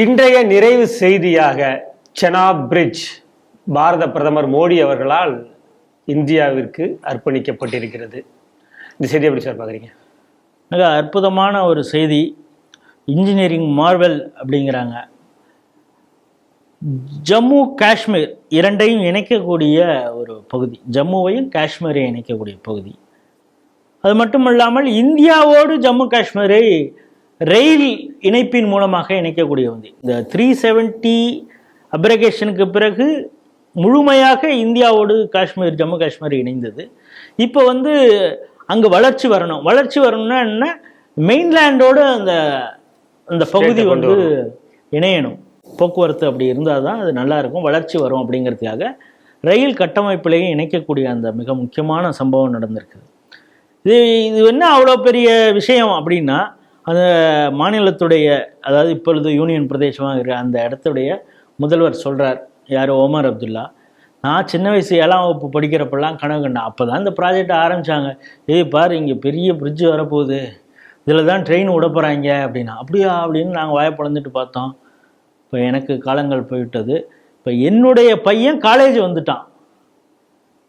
இன்றைய நிறைவு செய்தியாக செனாப் பிரிட்ஜ் பாரத பிரதமர் மோடி அவர்களால் இந்தியாவிற்கு அர்ப்பணிக்கப்பட்டிருக்கிறது. இந்த செய்தி எப்படி சார் பார்க்குறீங்க? மிக அற்புதமான ஒரு செய்தி. இன்ஜினியரிங் மார்வெல் அப்படிங்கிறாங்க. ஜம்மு காஷ்மீர் இரண்டையும் இணைக்கக்கூடிய ஒரு பகுதி. ஜம்முவையும் காஷ்மீரையும் இணைக்கக்கூடிய பகுதி. அது மட்டும் இல்லாமல் இந்தியாவோடு ஜம்மு காஷ்மீரை ரயில் இணைப்பின் மூலமாக இணைக்கக்கூடிய வந்து இந்த த்ரீ செவன்ட்டி அப்ரகேஷனுக்கு பிறகு முழுமையாக இந்தியாவோடு காஷ்மீர் ஜம்மு காஷ்மீர் இணைந்தது. இப்போ வந்து அங்கே வளர்ச்சி வரணும். வளர்ச்சி வரணும்னா என்ன? மெயின்லேண்டோடு அந்த அந்த பகுதி வந்து இணையணும். போக்குவரத்து அப்படி இருந்தால் தான் அது நல்லா இருக்கும். வளர்ச்சி வரும் அப்படிங்கிறதுக்காக ரயில் கட்டமைப்பிலையும் இணைக்கக்கூடிய அந்த மிக முக்கியமான சம்பவம் நடந்திருக்குது. இது இது என்ன அவ்வளோ பெரிய விஷயம் அப்படின்னா அந்த மாநிலத்துடைய அதாவது இப்பொழுது யூனியன் பிரதேசமாக இருக்கிற அந்த இடத்துடைய முதல்வர் சொல்கிறார் யார்? ஓமர் அப்துல்லா. நான் சின்ன வயசு ஏழாம் வகுப்பு படிக்கிறப்பெல்லாம் கனவு கண்டேன். அப்போ தான் இந்த ப்ராஜெக்ட் ஆரம்பித்தாங்க ஏய் பாரு இங்கே பெரிய பிரிட்ஜு வரப்போகுது. இதில் தான் ட்ரெயின் விட போகிறாங்க அப்படின்னா. அப்படியா? அப்படின்னு நாங்கள் வாயை பார்த்தோம். இப்போ எனக்கு காலங்கள் போய்விட்டது. இப்போ என்னுடைய பையன் காலேஜ் வந்துட்டான்.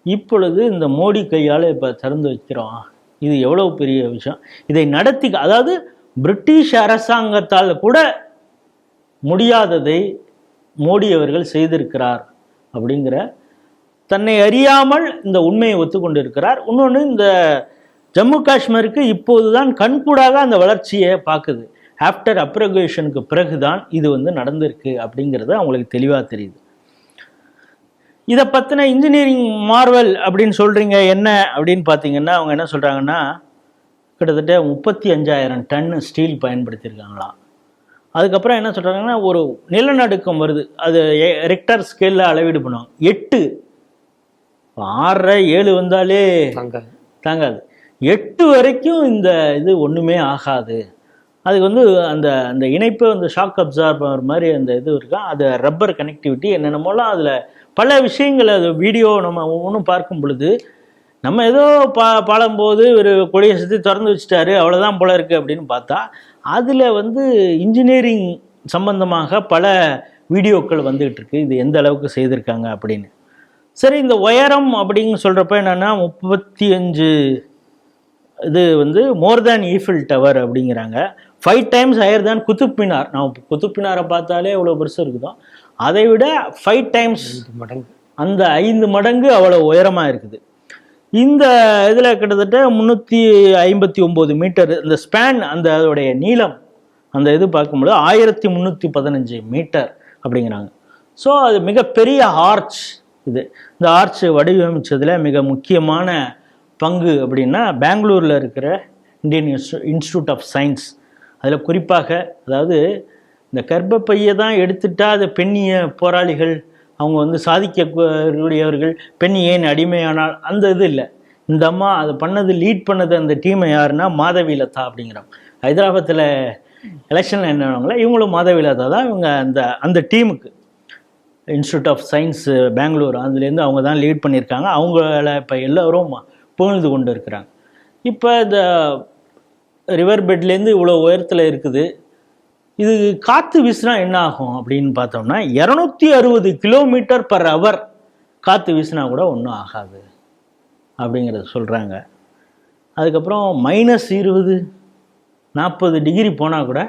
இப்பொழுது இந்த மோடி கையால் இப்போ திறந்து வைக்கிறோம். இது எவ்வளோ பெரிய விஷயம். இதை நடத்தி அதாவது பிரிட்டிஷ் அரசாங்கத்தால் கூட முடியாததை மோடி அவர்கள் செய்திருக்கிறார் அப்படிங்கிற தன்னை அறியாமல் இந்த உண்மையை ஒத்துக்கொண்டிருக்கிறார். இன்னொன்று இந்த ஜம்மு காஷ்மீருக்கு இப்போதுதான் கண்கூடாக அந்த வளர்ச்சியை பார்க்குது. ஆஃப்டர் அப்ரகேஷனுக்கு பிறகுதான் இது வந்து நடந்திருக்கு அப்படிங்கிறது அவங்களுக்கு தெளிவாக தெரியுது. இதை பற்றின இன்ஜினியரிங் மார்வல் அப்படின்னு சொல்கிறீங்க என்ன அப்படின்னு பார்த்தீங்கன்னா அவங்க என்ன சொல்கிறாங்கன்னா கிட்டத்தட்ட முப்பத்தி அஞ்சாயிரம் டன் ஸ்டீல் பயன்படுத்தியிருக்காங்களாம். அதுக்கப்புறம் என்ன சொல்கிறாங்கன்னா ஒரு நிலநடுக்கம் வருது. அது ரெக்டர் ஸ்கேலில் அளவீடு பண்ணுவாங்க. எட்டு. ஆறரை ஏழு வந்தாலே தாங்காது. எட்டு வரைக்கும் இந்த இது ஒன்றுமே ஆகாது. அதுக்கு வந்து அந்த அந்த இணைப்பு அந்த ஷாக் அப்சார்பர் மாதிரி அந்த இது இருக்கா அது ரப்பர் கனெக்டிவிட்டி என்னென்னமோலாம் அதில் பல விஷயங்கள் அது வீடியோ நம்ம ஒவ்வொன்றும் பார்க்கும் பொழுது நம்ம ஏதோ பா பாடும்போது ஒரு கொடியை சுற்றி திறந்து வச்சுட்டாரு அவ்வளோதான் போல இருக்குது அப்படின்னு பார்த்தா அதில் வந்து இன்ஜினியரிங் சம்பந்தமாக பல வீடியோக்கள் வந்துகிட்டு இருக்கு. இது எந்த அளவுக்கு செய்திருக்காங்க அப்படின்னு. சரி இந்த உயரம் அப்படின்னு சொல்கிறப்ப என்னென்னா முப்பத்தி அஞ்சு இது வந்து மோர் தேன் ஈஃபில் டவர் அப்படிங்கிறாங்க. Five times higher than Qutub Minar நான் குத்துப் மினாரை பார்த்தாலே எவ்வளோ பெருசு இருக்குதோ அதை விட ஃபைவ் டைம்ஸ் மடங்கு. அந்த ஐந்து மடங்கு அவ்வளோ உயரமாக இருக்குது. இந்த இதில் கிட்டத்தட்ட முந்நூற்றி ஐம்பத்தி ஒம்பது மீட்டர் இந்த ஸ்பேன் அந்த அதோடைய நீளம் அந்த இது பார்க்கும்போது ஆயிரத்தி முந்நூற்றி பதினஞ்சு மீட்டர் அப்படிங்கிறாங்க. ஸோ அது மிகப்பெரிய ஆர்ச் இது. இந்த ஆர்ச் வடிவமைச்சதில் மிக முக்கியமான பங்கு அப்படின்னா பெங்களூரில் இருக்கிற இந்தியன் இன்ஸ்டி இன்ஸ்டியூட் ஆஃப் சயின்ஸ். அதில் குறிப்பாக அதாவது இந்த கர்ப்பப்பையை தான் எடுத்துட்டா அது பெண்ணிய போராளிகள் அவங்க வந்து சாதிக்கக்கூடியவர்கள் பெண் ஏன் அடிமையானால் அந்த இது இல்லை. இந்த அம்மா அது பண்ணது லீட் பண்ணது அந்த டீமை யாருன்னா மாதவி லதா அப்படிங்கிறாங்க ஹைதராபாத்தில் எலெக்ஷனில் என்ன இவங்களும் மாதவி லதா தான் இவங்க அந்த அந்த டீமுக்கு இன்ஸ்டியூட் ஆஃப் சயின்ஸ் பெங்களூர் அதுலேருந்து அவங்க தான் லீட் பண்ணியிருக்காங்க. அவங்கள இப்போ எல்லோரும் புகழ்ந்து கொண்டு இருக்கிறாங்க. இப்போ இந்த ரிவர் பெட்லேருந்து இவ்வளோ உயரத்தில் இருக்குது. இது காற்று வீசினா என்ன ஆகும் அப்படின்னு பார்த்தோம்னா இரநூத்தி அறுபது கிலோமீட்டர் பர் ஹவர் காற்று வீசினா கூட ஒன்றும் ஆகாது அப்படிங்கிறத சொல்கிறாங்க அதுக்கப்புறம் மைனஸ் இருபது நாற்பது டிகிரி போனால் கூட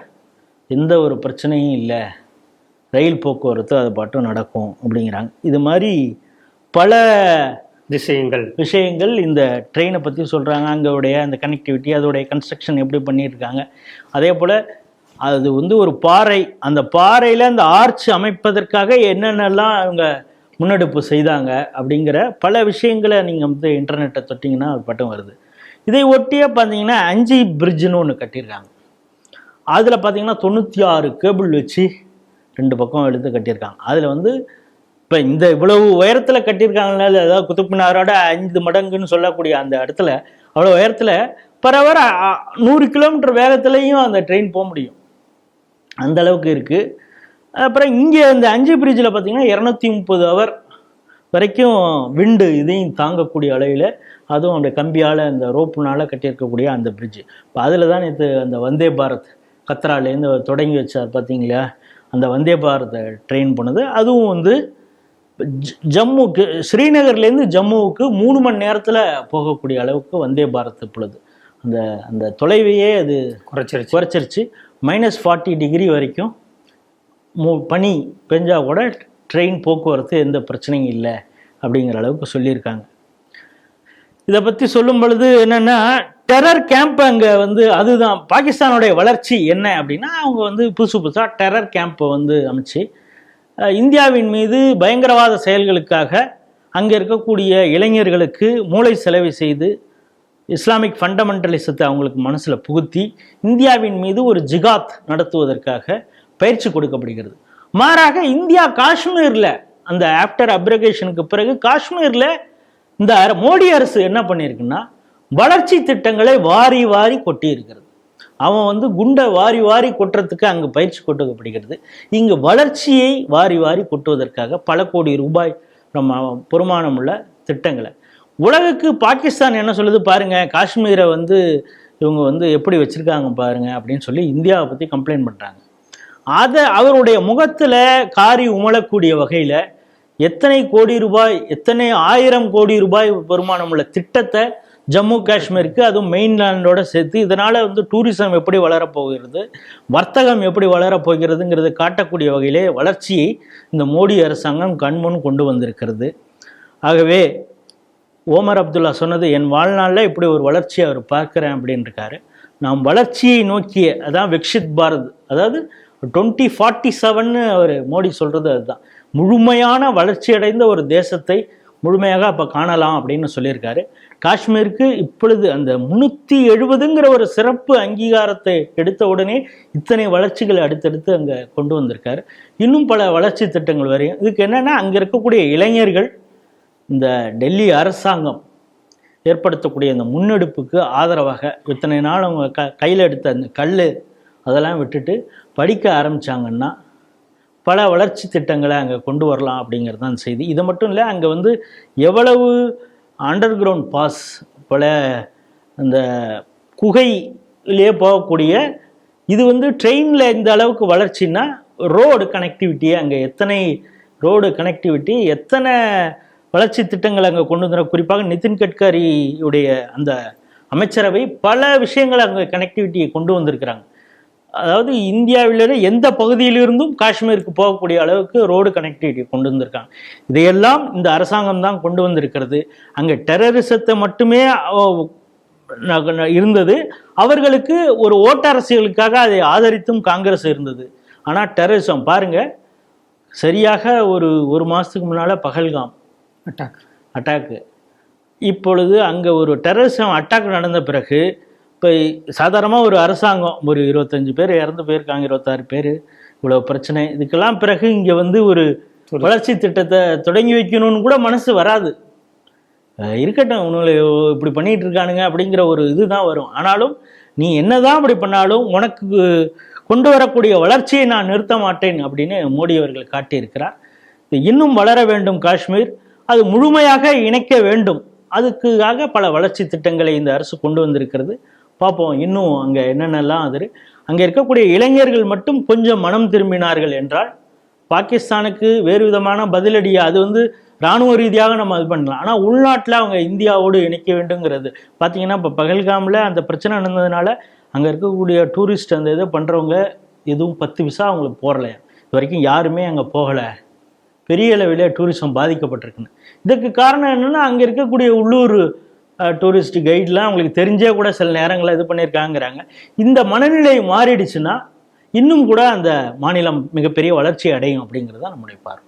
எந்த ஒரு பிரச்சனையும் இல்லை. ரயில் போக்குவரத்து அது பாட்டும் நடக்கும் அப்படிங்கிறாங்க. இது மாதிரி பல திசையங்கள் விஷயங்கள் இந்த ட்ரெயினை பற்றி சொல்கிறாங்க அங்கோடைய அந்த கனெக்டிவிட்டி அதோடைய கன்ஸ்ட்ரக்ஷன் எப்படி பண்ணியிருக்காங்க. அதே போல் அது வந்து ஒரு பாறை. அந்த பாறையில் அந்த ஆர்ச் அமைப்பதற்காக என்னென்னலாம் அவங்க முன்னெடுப்பு செய்தாங்க அப்படிங்கிற பல விஷயங்களை நீங்கள் வந்து இன்டர்நெட்டை தொட்டிங்கன்னா அது பட்டம் வருது. இதை ஒட்டியே பார்த்தீங்கன்னா அஞ்சு பிரிட்ஜுன்னு ஒன்று கட்டியிருக்காங்க. அதில் பார்த்தீங்கன்னா தொண்ணூற்றி ஆறு கேபிள் வச்சு ரெண்டு பக்கம் எடுத்து கட்டியிருக்காங்க. அதில் வந்து இப்போ இந்த இவ்வளவு உயரத்தில் கட்டியிருக்காங்களா அதாவது குத்துப்பினாரோட ஐந்து மடங்குன்னு சொல்லக்கூடிய அந்த இடத்துல அவ்வளோ உயரத்தில் பரவர நூறு கிலோமீட்டர் வேகத்துலேயும் அந்த ட்ரெயின் போக முடியும். அந்த அளவுக்கு இருக்குது அப்புறம் இங்கே இந்த அஞ்சு பிரிட்ஜில் பார்த்தீங்கன்னா இரநூத்தி முப்பது ஹவர் வரைக்கும் விண்டு இதையும் தாங்கக்கூடிய அளவில் அதுவும் அந்த கம்பியால் அந்த ரோப்புனால் கட்டியிருக்கக்கூடிய அந்த பிரிட்ஜு இப்போ அதில் தான் நேற்று அந்த வந்தே பாரத் கத்ராலேருந்து தொடங்கி வச்சார் பார்த்தீங்களா அந்த வந்தே பாரத்தை ட்ரெயின் போனது. அதுவும் வந்து ஜம்முக்கு ஸ்ரீநகர்லேருந்து ஜம்முவுக்கு மூணு மணி நேரத்தில் போகக்கூடிய அளவுக்கு வந்தே பாரத் இப்பொழுது அந்த அந்த தொலைவையே அது குறைச்சிருச்சு. குறைச்சிருச்சு. மைனஸ் ஃபார்ட்டி டிகிரி வரைக்கும் மு பனி பெஞ்சா கூட ட்ரெயின் போக்குவரத்து எந்த பிரச்சனையும் இல்லை அப்படிங்கிற அளவுக்கு சொல்லியிருக்காங்க. இதை பற்றி சொல்லும் பொழுது என்னென்னா டெரர் கேம்ப் அங்கே வந்து அதுதான். பாகிஸ்தானுடைய வளர்ச்சி என்ன அப்படின்னா அவங்க வந்து புதுசு புதுசாக டெரர் கேம்பை வந்து அமைச்சு இந்தியாவின் மீது பயங்கரவாத செயல்களுக்காக அங்கே இருக்கக்கூடிய இளைஞர்களுக்கு மூளை செலவு செய்து இஸ்லாமிக் ஃபண்டமெண்டலிசத்தை அவங்களுக்கு மனசில் புகுத்தி இந்தியாவின் மீது ஒரு ஜிகாத் நடத்துவதற்காக பயிற்சி கொடுக்கப்படுகிறது. மாறாக இந்தியா காஷ்மீரில் அந்த ஆஃப்டர் அப்ரகேஷனுக்கு பிறகு காஷ்மீரில் இந்த மோடி அரசு என்ன பண்ணியிருக்குன்னா வளர்ச்சி திட்டங்களை வாரி வாரி கொட்டி இருக்கிறது அவன் வந்து குண்டை வாரி வாரி கொட்டுறதுக்கு அங்கு பயிற்சி கொடுக்கப்படுகிறது. இங்கு வளர்ச்சியை வாரி வாரி கொட்டுவதற்காக பல கோடி ரூபாய் நம்ம பெருமானமுள்ள திட்டங்களை. உலகுக்கு பாகிஸ்தான் என்ன சொல்லுது பாருங்க காஷ்மீரை வந்து இவங்க வந்து எப்படி வச்சுருக்காங்க பாருங்க அப்படின்னு சொல்லி இந்தியாவை பற்றி கம்ப்ளைண்ட் பண்ணுறாங்க அதை அவருடைய முகத்தில் காரி உமழக்கூடிய வகையில் எத்தனை கோடி ரூபாய் எத்தனை ஆயிரம் கோடி ரூபாய் வருமானம் உள்ள திட்டத்தை ஜம்மு காஷ்மீருக்கு அதுவும் மெயின்லேண்டோட சேர்த்து இதனால் வந்து டூரிசம் எப்படி வளரப்போகிறது வர்த்தகம் எப்படி வளரப்போகிறதுங்கிறது காட்டக்கூடிய வகையிலே வளர்ச்சியை இந்த மோடி அரசாங்கம் கண்முன் கொண்டு வந்திருக்கிறது. ஆகவே ஓமர் அப்துல்லா சொன்னது என் வாழ்நாளில் இப்படி ஒரு வளர்ச்சியை அவர் பார்க்குறேன் அப்படின்னு இருக்காரு நாம் வளர்ச்சியை நோக்கிய அதான் விக்ஷித் பாரத். அதாவது டுவெண்ட்டி ஃபார்ட்டி செவன்னு அவர் மோடி சொல்கிறது அதுதான். முழுமையான வளர்ச்சி அடைந்த ஒரு தேசத்தை முழுமையாக அப்போ காணலாம் அப்படின்னு சொல்லியிருக்காரு. காஷ்மீருக்கு இப்பொழுது அந்த முந்நூற்றி எழுபதுங்கிற ஒரு சிறப்பு அங்கீகாரத்தை எடுத்த உடனே இத்தனை வளர்ச்சிகளை அடுத்தடுத்து அங்கே கொண்டு வந்திருக்காரு. இன்னும் பல வளர்ச்சி திட்டங்கள் வரையும். இதுக்கு என்னென்னா அங்கே இருக்கக்கூடிய இளைஞர்கள் இந்த டெல்லி அரசாங்கம் ஏற்படுத்தக்கூடிய இந்த முன்னெடுப்புக்கு ஆதரவாக இத்தனை நாள் அவங்க க கையில் எடுத்த அந்த கல் அதெல்லாம் விட்டுட்டு படிக்க ஆரம்பிச்சாங்கன்னா பல வளர்ச்சி திட்டங்களை அங்கே கொண்டு வரலாம் அப்படிங்கிறது தான் செய்தி. இது மட்டும் இல்லை அங்கே வந்து எவ்வளவு அண்டர் கிரவுண்ட் பாஸ் பல அந்த குகையிலே போகக்கூடிய இது வந்து ட்ரெயினில் இந்த அளவுக்கு வளர்ச்சின்னா ரோடு கனெக்டிவிட்டி அங்கே எத்தனை ரோடு கனெக்டிவிட்டி எத்தனை வளர்ச்சி திட்டங்களை அங்கே கொண்டு வந்துடும் குறிப்பாக நிதின் கட்கரியுடைய அந்த அமைச்சரவை பல விஷயங்களை அங்கே கனெக்டிவிட்டியை கொண்டு வந்திருக்கிறாங்க. அதாவது இந்தியாவிலேருந்து எந்த பகுதியிலிருந்தும் காஷ்மீருக்கு போகக்கூடிய அளவுக்கு ரோடு கனெக்டிவிட்டி கொண்டு வந்திருக்காங்க. இதையெல்லாம் இந்த அரசாங்கம் தான் கொண்டு வந்திருக்கிறது. அங்கே டெரரிசத்தை மட்டுமே இருந்தது. அவர்களுக்கு ஒரு ஓட்ட அரசியலுக்காக அதை ஆதரித்தும் காங்கிரஸ் இருந்தது. ஆனால் டெரரிசம் பாருங்க சரியாக ஒரு ஒரு மாதத்துக்கு முன்னால் பகல்காம். அட்டாக் அட்டாக்கு இப்பொழுது அங்கே ஒரு டெரரிசம் அட்டாக் நடந்த பிறகு இப்போ சாதாரணமாக ஒரு அரசாங்கம் ஒரு இருபத்தஞ்சு பேர் இறந்து போயிருக்காங்க இருபத்தாறு பேர் இவ்வளோ பிரச்சனை. இதுக்கெல்லாம் பிறகு இங்கே வந்து ஒரு வளர்ச்சி திட்டத்தை தொடங்கி வைக்கணும்னு கூட மனசு வராது. இருக்கட்டும் உங்களை இப்படி பண்ணிட்டு இருக்கானுங்க அப்படிங்கிற ஒரு இதுதான் வரும். ஆனாலும் நீ என்னதான் அப்படி பண்ணாலும் உனக்கு கொண்டு வரக்கூடிய வளர்ச்சியை நான் நிறுத்த மாட்டேன் அப்படின்னு மோடி அவர்கள் காட்டியிருக்கிறார். இது இன்னும் வளர வேண்டும் காஷ்மீர். அது முழுமையாக இணைக்க வேண்டும். அதுக்காக பல வளர்ச்சி திட்டங்களை இந்த அரசு கொண்டு வந்திருக்கிறது. பார்ப்போம் இன்னும் அங்கே என்னென்னலாம் அது அங்கே இருக்கக்கூடிய இளைஞர்கள் மட்டும் கொஞ்சம் மனம் திரும்பினார்கள் என்றால் பாகிஸ்தானுக்கு வேறு விதமான பதிலடியா அது வந்து இராணுவ ரீதியாக நம்ம இது பண்ணலாம். ஆனால் உள்நாட்டில் அவங்க இந்தியாவோடு இணைக்க வேண்டுங்கிறது. பார்த்தீங்கன்னா இப்போ பகல்காமில் அந்த பிரச்சனை நடந்ததுனால அங்கே இருக்கக்கூடிய டூரிஸ்ட் அந்த இதை பண்ணுறவங்க எதுவும் பத்து விசா அவங்களுக்கு போடலையா? இது வரைக்கும் யாருமே அங்கே போகலை. பெரிய அளவில் டூரிசம் பாதிக்கப்பட்டிருக்குன்னு. இதுக்கு காரணம் என்னென்னா அங்கே இருக்கக்கூடிய உள்ளூர் டூரிஸ்ட் கைட்லாம் அவங்களுக்கு தெரிஞ்சே கூட சில நேரங்களில் இது பண்ணியிருக்காங்கிறாங்க இந்த மனநிலை மாறிடுச்சுன்னா இன்னும் கூட அந்த மாநிலம் மிகப்பெரிய வளர்ச்சி அடையும் அப்படிங்கிறது தான் நம்முடைய பார்வை.